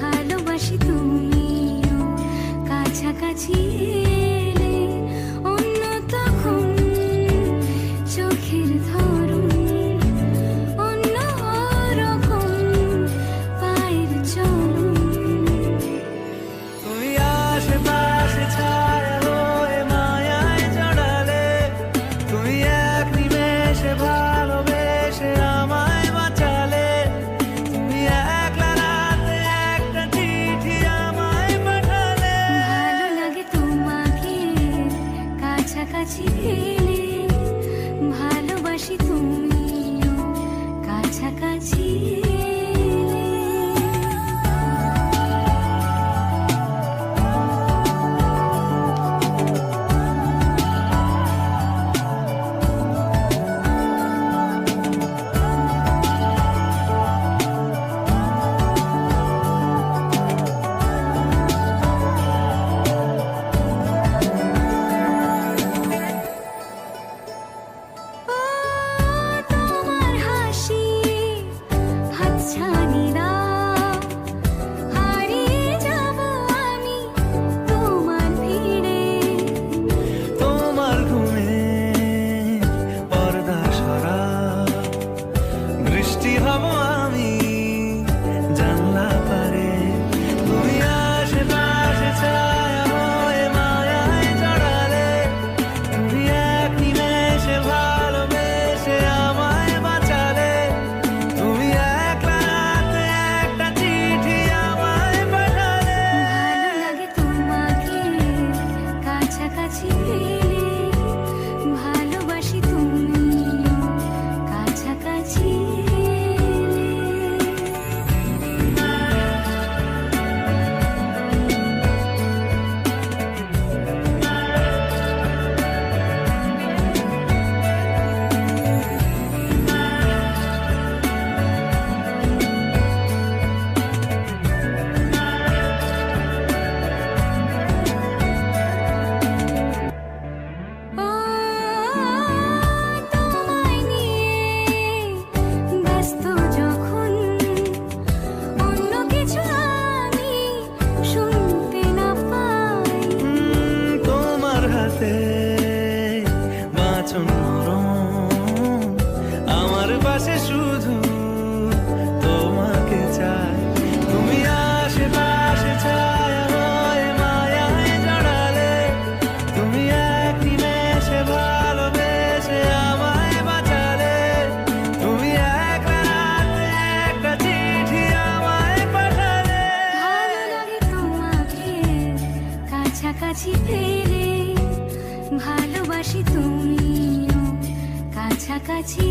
ভালোবাসি তুমিও। কাছাকাছি কাছাকাছি ভালোবাসি তুমিও কাছাকাছি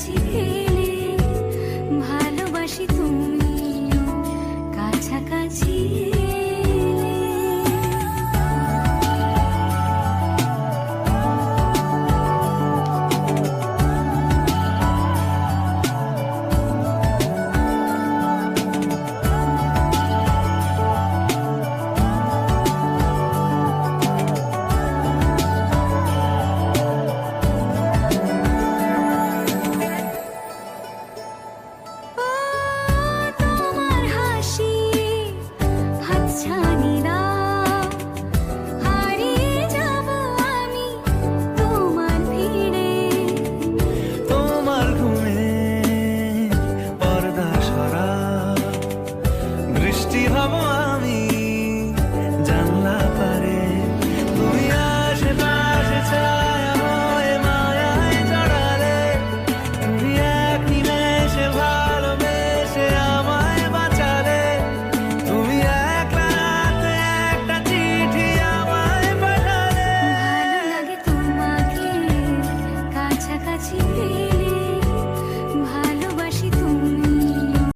记忆。